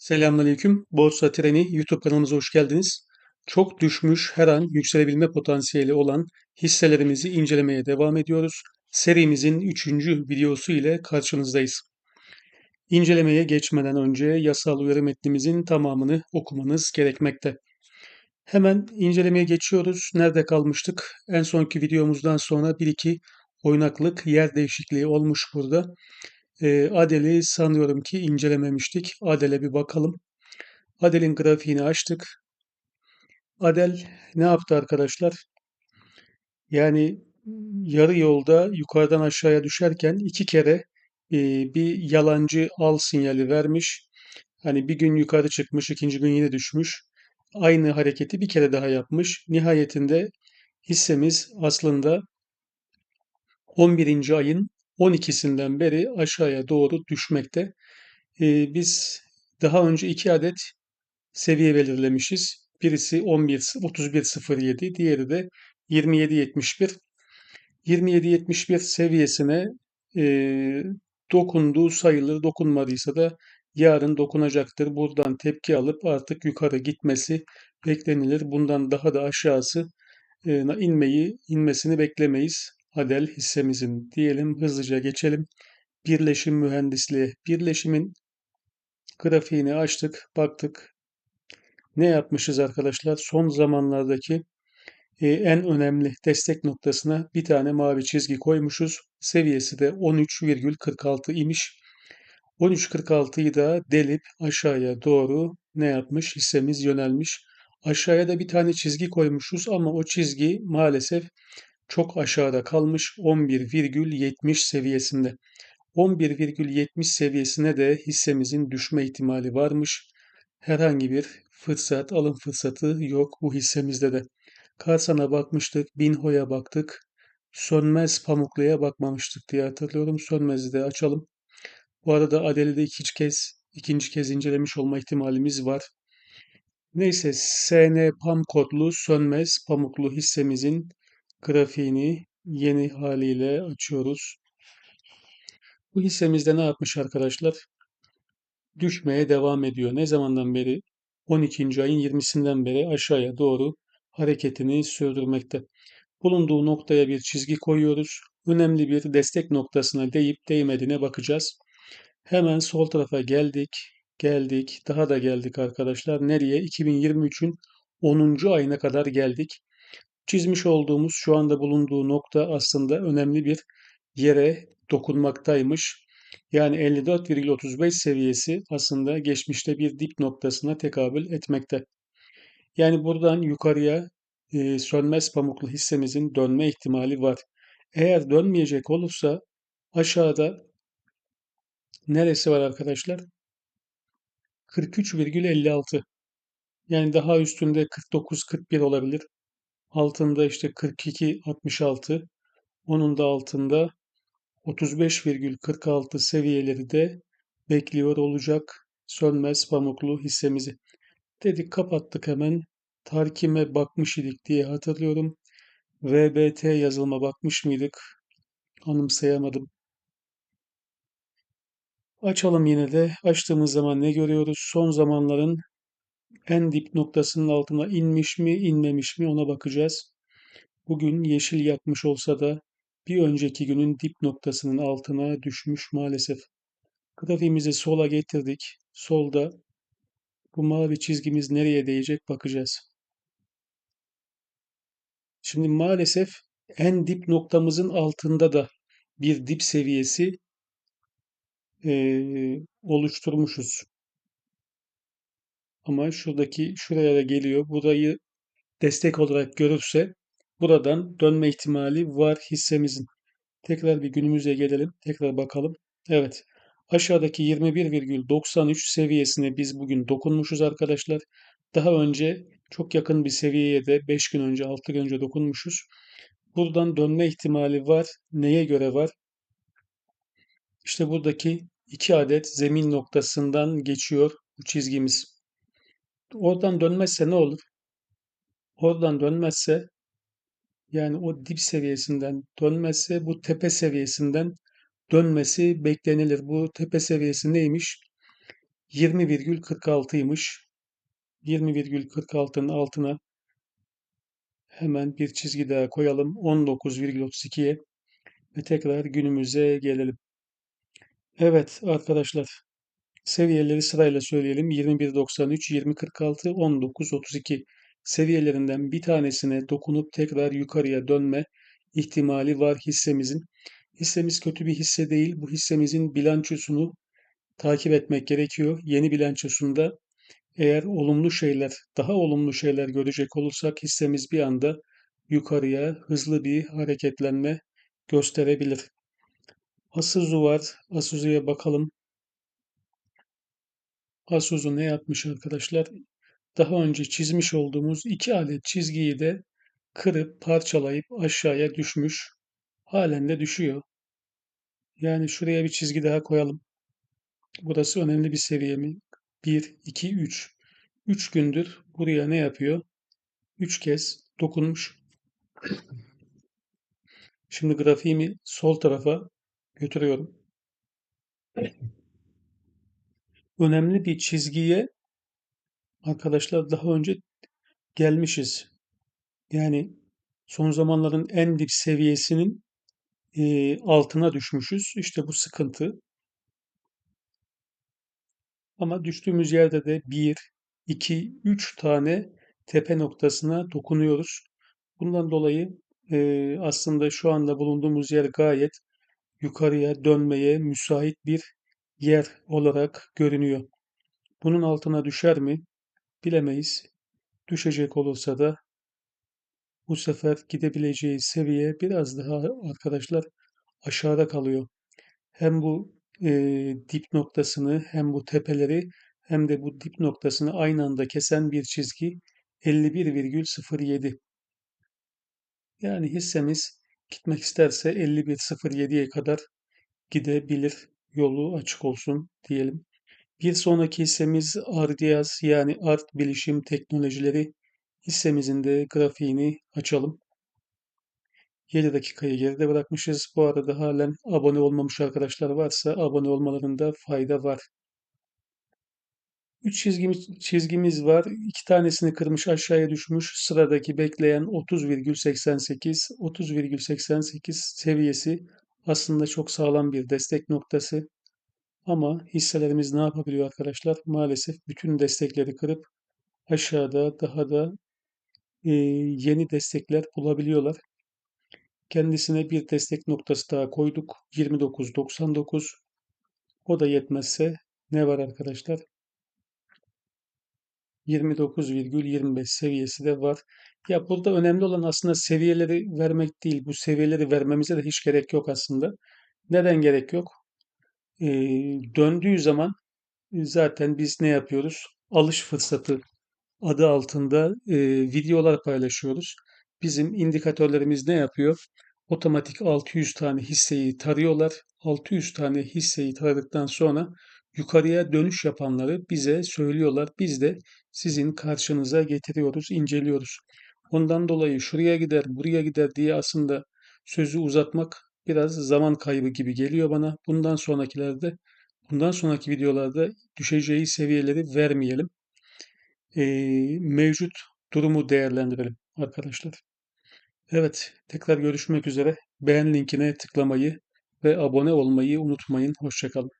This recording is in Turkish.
Selamünaleyküm. Borsa Treni YouTube kanalımıza hoş geldiniz. Çok düşmüş, her an yükselebilme potansiyeli olan hisselerimizi incelemeye devam ediyoruz. Serimizin 3. videosu ile karşınızdayız. İncelemeye geçmeden önce yasal uyarı metnimizin tamamını okumanız gerekmekte. Hemen incelemeye geçiyoruz. Nerede kalmıştık? En sonki videomuzdan sonra bir iki oynaklık yer değişikliği olmuş burada. E, Adel'i sanıyorum ki incelememiştik. Adel'e bir bakalım. Adel'in grafiğini açtık. Adel ne yaptı arkadaşlar? Yani yarı yolda yukarıdan aşağıya düşerken iki kere e, bir yalancı al sinyali vermiş. Hani bir gün yukarı çıkmış, ikinci gün yine düşmüş. Aynı hareketi bir kere daha yapmış. Nihayetinde hissemiz aslında 11. ayın 12'sinden beri aşağıya doğru düşmekte. Ee, biz daha önce iki adet seviye belirlemişiz. Birisi 11 31.07, diğeri de 27.71. 27.71 seviyesine e, dokunduğu sayılır, dokunmadıysa da yarın dokunacaktır. Buradan tepki alıp artık yukarı gitmesi beklenilir. Bundan daha da aşağısı e, inmeyi, inmesini beklemeyiz. Adel hissemizin diyelim hızlıca geçelim. Birleşim mühendisliği. Birleşimin grafiğini açtık, baktık. Ne yapmışız arkadaşlar? Son zamanlardaki e, en önemli destek noktasına bir tane mavi çizgi koymuşuz. Seviyesi de 13,46 imiş. 13.46'yı da delip aşağıya doğru ne yapmış? Hissemiz yönelmiş. Aşağıya da bir tane çizgi koymuşuz ama o çizgi maalesef çok aşağıda kalmış 11,70 seviyesinde. 11,70 seviyesine de hissemizin düşme ihtimali varmış. Herhangi bir fırsat, alım fırsatı yok bu hissemizde de. Karsan'a bakmıştık, Binho'ya baktık. Sönmez Pamuklu'ya bakmamıştık diye hatırlıyorum. Sönmez'i de açalım. Bu arada Adeli de ikinci kez, ikinci kez incelemiş olma ihtimalimiz var. Neyse SN PAM kodlu sönmez pamuklu hissemizin grafiğini yeni haliyle açıyoruz. Bu hissemizde ne yapmış arkadaşlar? Düşmeye devam ediyor. Ne zamandan beri? 12. ayın 20'sinden beri aşağıya doğru hareketini sürdürmekte. Bulunduğu noktaya bir çizgi koyuyoruz. Önemli bir destek noktasına değip değmediğine bakacağız. Hemen sol tarafa geldik. Geldik. Daha da geldik arkadaşlar. Nereye? 2023'ün 10. ayına kadar geldik çizmiş olduğumuz şu anda bulunduğu nokta aslında önemli bir yere dokunmaktaymış. Yani 54,35 seviyesi aslında geçmişte bir dip noktasına tekabül etmekte. Yani buradan yukarıya e, sönmez pamuklu hissemizin dönme ihtimali var. Eğer dönmeyecek olursa aşağıda neresi var arkadaşlar? 43,56. Yani daha üstünde 49-41 olabilir. Altında işte 42 66, onun da altında 35,46 seviyeleri de bekliyor olacak sönmez pamuklu hissemizi. Dedik kapattık hemen. Tarkime bakmış idik diye hatırlıyorum. VBT yazılıma bakmış mıydık? Anımsayamadım. Açalım yine de. Açtığımız zaman ne görüyoruz? Son zamanların en dip noktasının altına inmiş mi, inmemiş mi ona bakacağız. Bugün yeşil yakmış olsa da bir önceki günün dip noktasının altına düşmüş maalesef. Grafiğimizi sola getirdik. Solda bu mavi çizgimiz nereye değecek bakacağız. Şimdi maalesef en dip noktamızın altında da bir dip seviyesi e, oluşturmuşuz. Ama şuradaki şuraya da geliyor. Burayı destek olarak görürse buradan dönme ihtimali var hissemizin. Tekrar bir günümüze gelelim. Tekrar bakalım. Evet. Aşağıdaki 21,93 seviyesine biz bugün dokunmuşuz arkadaşlar. Daha önce çok yakın bir seviyeye de 5 gün önce 6 gün önce dokunmuşuz. Buradan dönme ihtimali var. Neye göre var? İşte buradaki iki adet zemin noktasından geçiyor bu çizgimiz. Oradan dönmezse ne olur? Oradan dönmezse yani o dip seviyesinden dönmezse bu tepe seviyesinden dönmesi beklenilir. Bu tepe seviyesi neymiş? 20,46'ymış. 20,46'nın altına hemen bir çizgi daha koyalım. 19,32'ye ve tekrar günümüze gelelim. Evet arkadaşlar seviyeleri sırayla söyleyelim. 21.93, 20.46, 19.32 seviyelerinden bir tanesine dokunup tekrar yukarıya dönme ihtimali var hissemizin. Hissemiz kötü bir hisse değil. Bu hissemizin bilançosunu takip etmek gerekiyor. Yeni bilançosunda eğer olumlu şeyler, daha olumlu şeyler görecek olursak hissemiz bir anda yukarıya hızlı bir hareketlenme gösterebilir. Asuzu var. Asuzu'ya bakalım. Asuzu ne yapmış arkadaşlar? Daha önce çizmiş olduğumuz iki adet çizgiyi de kırıp parçalayıp aşağıya düşmüş. Halen de düşüyor. Yani şuraya bir çizgi daha koyalım. Burası önemli bir seviye mi? 1, 2, 3. 3 gündür buraya ne yapıyor? 3 kez dokunmuş. Şimdi grafiğimi sol tarafa götürüyorum. Önemli bir çizgiye arkadaşlar daha önce gelmişiz. Yani son zamanların en dip seviyesinin e, altına düşmüşüz. İşte bu sıkıntı. Ama düştüğümüz yerde de 1, 2, 3 tane tepe noktasına dokunuyoruz. Bundan dolayı e, aslında şu anda bulunduğumuz yer gayet yukarıya dönmeye müsait bir yer olarak görünüyor. Bunun altına düşer mi? Bilemeyiz. Düşecek olursa da bu sefer gidebileceği seviye biraz daha arkadaşlar aşağıda kalıyor. Hem bu e, dip noktasını hem bu tepeleri hem de bu dip noktasını aynı anda kesen bir çizgi 51,07. Yani hissemiz gitmek isterse 51.07'ye kadar gidebilir. Yolu açık olsun diyelim. Bir sonraki hissemiz Ardiyaz yani Art Bilişim Teknolojileri hissemizin de grafiğini açalım. 7 dakikayı geride bırakmışız. Bu arada halen abone olmamış arkadaşlar varsa abone olmalarında fayda var. 3 çizgimiz, çizgimiz var. 2 tanesini kırmış aşağıya düşmüş. Sıradaki bekleyen 30,88. 30,88 seviyesi aslında çok sağlam bir destek noktası. Ama hisselerimiz ne yapabiliyor arkadaşlar? Maalesef bütün destekleri kırıp aşağıda daha da e, yeni destekler bulabiliyorlar. Kendisine bir destek noktası daha koyduk. 29.99. O da yetmezse ne var arkadaşlar? 29,25 seviyesi de var. Ya burada önemli olan aslında seviyeleri vermek değil. Bu seviyeleri vermemize de hiç gerek yok aslında. Neden gerek yok? Ee, döndüğü zaman zaten biz ne yapıyoruz? Alış fırsatı adı altında e, videolar paylaşıyoruz. Bizim indikatörlerimiz ne yapıyor? Otomatik 600 tane hisseyi tarıyorlar. 600 tane hisseyi taradıktan sonra yukarıya dönüş yapanları bize söylüyorlar. Biz de sizin karşınıza getiriyoruz, inceliyoruz. Ondan dolayı şuraya gider, buraya gider diye aslında sözü uzatmak biraz zaman kaybı gibi geliyor bana. Bundan sonrakilerde, bundan sonraki videolarda düşeceği seviyeleri vermeyelim. Ee, mevcut durumu değerlendirelim arkadaşlar. Evet, tekrar görüşmek üzere. Beğen linkine tıklamayı ve abone olmayı unutmayın. Hoşçakalın.